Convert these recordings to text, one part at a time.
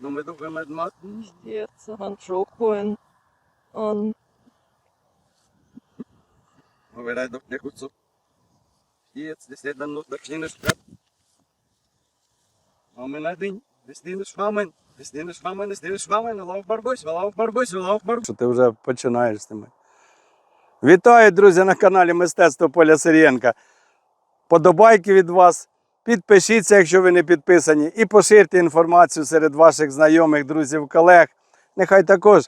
No me toca med mat. Jetzt han trokoen on Говорят, до куцу. Jetzt, ist dann noch der kleine Stadt. Amen один. Десь не швамен. Десь не швамен, десь не швамен. Лав барбусь, лав барбусь, лав барбусь. Що ти вже починаєш з ними. Вітаю, друзі, на каналі Мистецтво Поля Сирієнка. Подобайки від вас. Підпишіться, якщо ви не підписані, і поширте інформацію серед ваших знайомих, друзів, колег. Нехай також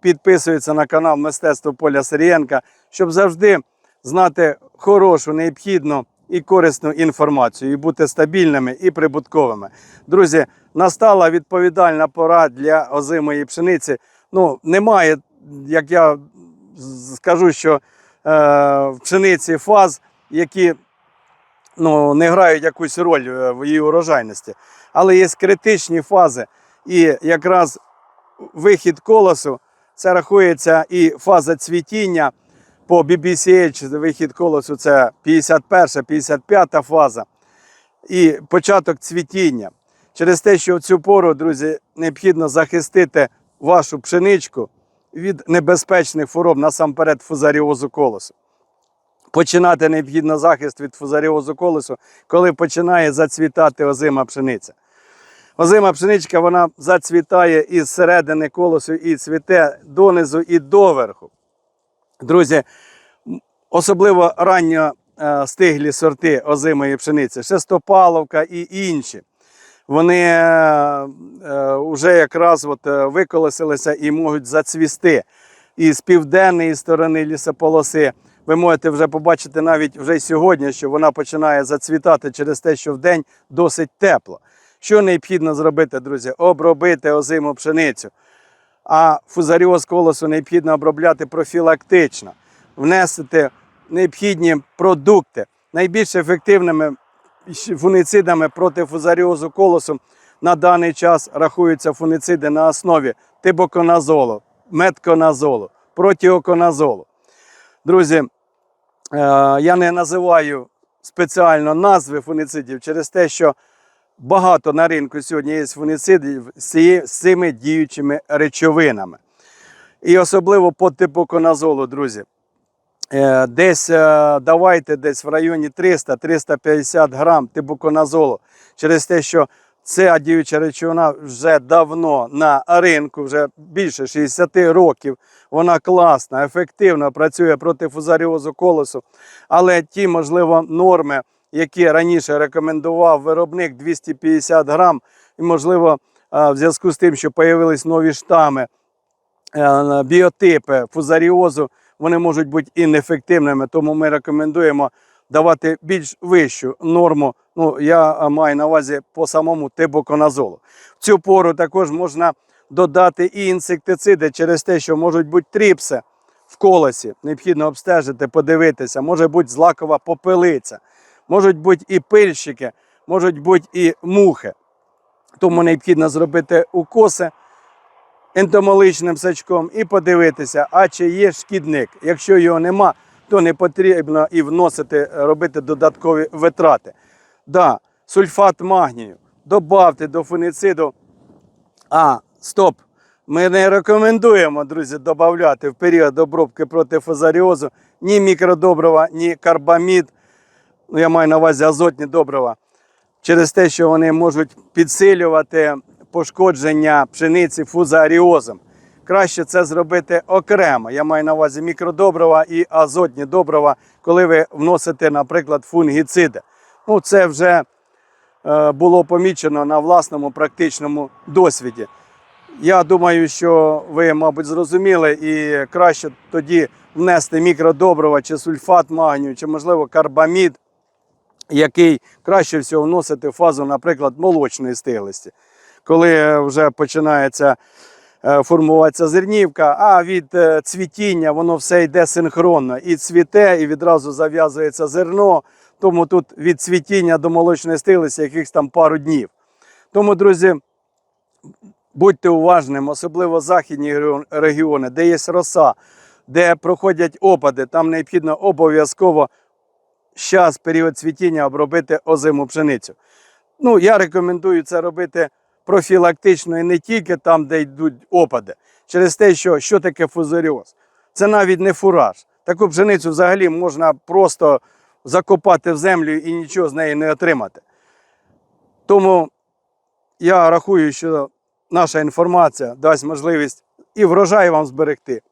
підписуються на канал Мистецтво Поля Сирієнка, щоб завжди знати хорошу, необхідну і корисну інформацію, і бути стабільними і прибутковими. Друзі, настала відповідальна пора для озимої пшениці. Ну, немає, як я скажу, що е, в пшениці фаз, які ну, не грають якусь роль е, в її урожайності. Але є критичні фази. І якраз вихід колосу це рахується і фаза цвітіння по BBCH, вихід колосу це 51, 55 фаза. І початок цвітіння. Через те, що в цю пору, друзі, необхідно захистити вашу пшеничку від небезпечних хвороб, насамперед фузаріозу колосу. Починати необхідно захист від фузаріозу колесу, коли починає зацвітати озима пшениця. Озима пшеничка вона зацвітає із середини колосу і цвіте донизу і доверху. Друзі, особливо ранньо е, стиглі сорти озимої пшениці, шестопаловка і інші. Вони е, вже якраз от, е, виколесилися і можуть зацвісти. І з південної сторони лісополоси ви можете вже побачити навіть вже сьогодні, що вона починає зацвітати через те, що вдень досить тепло. Що необхідно зробити, друзі? Обробити озиму пшеницю. А фузаріоз колосу необхідно обробляти профілактично, внести необхідні продукти. Найбільш ефективними фунгіцидами проти фузаріозу колосу на даний час рахуються фунгіциди на основі тибоконазолу, метконазолу, протіоконазолу. Друзі, я не називаю спеціально назви фунгіцидів через те, що багато на ринку сьогодні є фунгіцидів з цими діючими речовинами. І особливо по типоконазолу, друзі. Е, Десь е, давайте десь в районі 300-350 грам тибуконазолу через те, що ця діюча речовина вже давно на ринку, вже більше 60 років. Вона класна, ефективно працює проти фузаріозу колосу. Але ті, можливо, норми, які раніше рекомендував виробник 250 грам, і, можливо, в зв'язку з тим, що появились нові штами, е, біотипи фузаріозу, вони можуть бути і неефективними, тому ми рекомендуємо давати більш вищу норму. Ну, я маю на увазі по самому тибоконазолу. В цю пору також можна додати і інсектициди через те, що можуть бути тріпси в колесі. Необхідно обстежити, подивитися, може бути злакова попелиця, можуть бути і пильщики, можуть бути і мухи. Тому необхідно зробити укоси ентомологічним сачком і подивитися, а чи є шкідник. Якщо його нема, то не потрібно і вносити, робити додаткові витрати. Да, сульфат магнію добавте до фуніциду. А, стоп! Ми не рекомендуємо, друзі, додати в період обробки проти фузаріозу ні мікродобрива, ні карбамід. Ну, я маю на увазі азотні добрива через те, що вони можуть підсилювати пошкодження пшениці фузаріозом. Краще це зробити окремо. Я маю на увазі мікродобрива і азотні добрива, коли ви вносите, наприклад, фунгіциди. Ну, це вже е, було помічено на власному практичному досвіді. Я думаю, що ви, мабуть, зрозуміли, і краще тоді внести мікродобрива чи сульфат магнію, чи, можливо, карбамід який краще всього вносити в фазу, наприклад, молочної стиглості. Коли вже починається формуватися зернівка, а від е, цвітіння воно все йде синхронно. І цвіте, і відразу зав'язується зерно. Тому тут від цвітіння до молочної стиглості якихось там пару днів. Тому, друзі, будьте уважними, особливо західні регіони, де є роса, де проходять опади, там необхідно обов'язково час, період цвітіння обробити озиму пшеницю. Ну, я рекомендую це робити профілактично і не тільки там, де йдуть опади, через те, що, що таке фузаріоз. Це навіть не фураж. Таку пшеницю взагалі можна просто закопати в землю і нічого з неї не отримати. Тому я рахую, що наша інформація дасть можливість і врожай вам зберегти,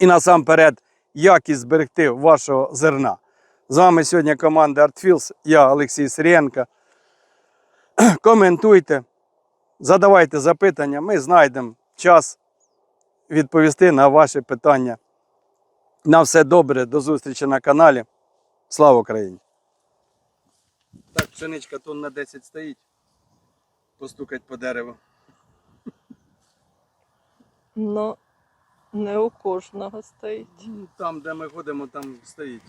і насамперед якість зберегти вашого зерна. З вами сьогодні команда ArtFields, я Олексій Сирієнко. Коментуйте, задавайте запитання, ми знайдемо час відповісти на ваші питання. На все добре, до зустрічі на каналі. Слава Україні! Так, пшеничка тонн на 10 стоїть. Постукать по дереву. Но не у кожного стоїть. Там, де ми ходимо, там стоїть.